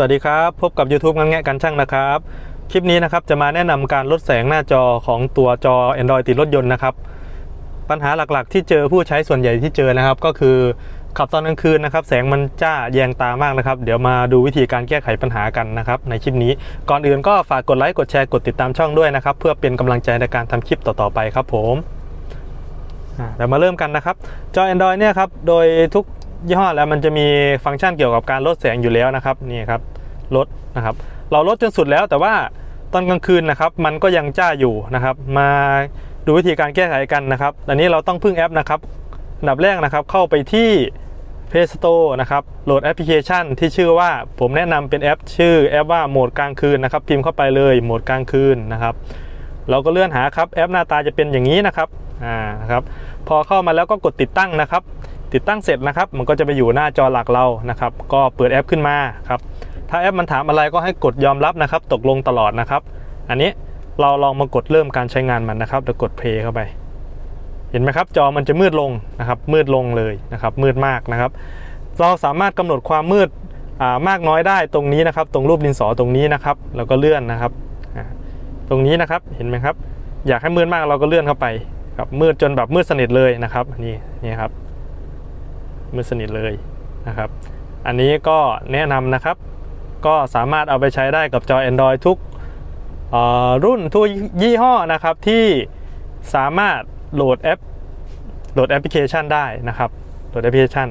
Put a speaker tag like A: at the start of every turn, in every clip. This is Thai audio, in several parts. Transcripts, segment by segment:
A: วัสดีครับ พบกับ YouTube งันแงะกันช่างนะครับ คลิปนี้นะครับจะมาแนะนำการลดแสงหน้าจอของตัวจอ Android ติดรถยนต์นะครับ ปัญหาหลักๆ ที่เจอผู้ใช้ส่วนใหญ่ที่เจอนะครับ ก็คือขับตอนกลางคืนนะครับ แสงมันจ้าแยงตามากนะครับ เดี๋ยวมาดูวิธีการแก้ไขปัญหากันนะครับ ในคลิปนี้ก่อนอื่นก็ฝากกดไลค์กดแชร์กดติดตามช่องด้วยนะครับ เพื่อเป็นกำลังใจในการทำคลิปต่อๆไปครับผมเดี๋ยวมาเริ่มกันนะครับจอ Android เนี่ยครับโดยทุก ยี่ห้อแล้วมันจะมีฟังก์ชันเกี่ยวกับการลดแสงอยู่แล้วนะครับนี่ครับลดนะครับ เราลดจนสุดแล้วแต่ว่าตอนกลางคืนนะครับ มันก็ยังจ้าอยู่นะครับ มาดูวิธีการแก้ไขกันนะครับอันนี้เราต้องพึ่งแอปนะครับอันดับแรกนะครับเข้าไปที่ Play Store นะครับโหลดแอปพลิเคชันที่ชื่อว่าผมแนะนำเป็นแอป ชื่อแอปว่าโหมดกลางคืนนะครับ พิมพ์เข้าไปเลยโหมดกลางคืนนะครับ เราก็เลื่อนหาครับแอปหน้าตาจะเป็นอย่างนี้นะครับอ่านะครับพอเข้ามาแล้วก็กดติดตั้งนะครับ ติดตั้งเสร็จนะครับ มันก็จะไปอยู่หน้าจอหลักเรานะครับ ก็เปิดแอปขึ้นมาครับ ถ้าแอปมันถามอะไรก็ให้กดยอมรับนะครับ ตกลงตลอดนะครับ อันนี้เราลองมากดเริ่มการใช้งานมันนะครับแล้วกดเพย์เข้าไป เห็นไหมครับ จอมันจะมืดลงนะครับ มืดลงเลยนะครับ มืดมากนะครับ เราสามารถกำหนดความมืดมากน้อยได้ตรงนี้นะครับ ตรงรูปดินสอตรงนี้นะครับ แล้วก็เลื่อนนะครับตรงนี้นะครับเห็นไหมครับ อยากให้มืดมากเราก็เลื่อนเข้าไปครับมืดจนแบบมืดสนิทเลยนะครับ นี่นี่ครับ มืดสนิทเลยนะครับ อันนี้ก็แนะนำนะครับ ก็สามารถเอาไปใช้ได้กับจอ Android ทุกรุ่นทุกยี่ห้อนะครับที่สามารถโหลดแอปโหลดแอปพลิเคชันได้นะครับโหลดแอปพลิเคชัน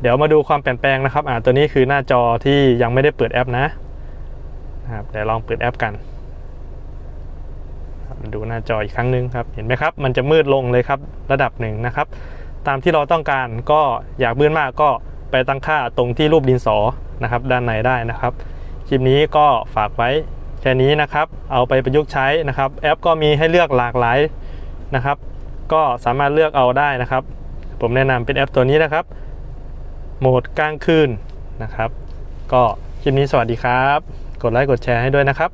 A: เดี๋ยวมาดูความเปลี่ยนแปลงนะครับอ่าตัวนี้คือหน้าจอที่ยังไม่ได้เปิดแอปนะนะครับเดี๋ยวลองเปิดแอปกันดูหน้าจออีกครั้งหนึงครับ เห็นไหมครับ มันจะมืดลงเลยครับ ระดับหนึ่งนะครับ ตามที่เราต้องการก็อยากมืดมากก็ไปตั้งค่าตรงที่รูปดินสอนะครับ ด้านในได้นะครับคลิปนี้ก็ฝากไว้แค่นี้นะครับ เอาไปประยุกต์ใช้นะครับ แอปก็มีให้เลือกหลากหลายนะครับ ก็สามารถเลือกเอาได้นะครับ ผมแนะนำเป็นแอปตัวนี้นะครับ โหมดกลางคืนนะครับ ก็คลิปนี้สวัสดีครับ กดไลค์กดแชร์ให้ด้วยนะครับ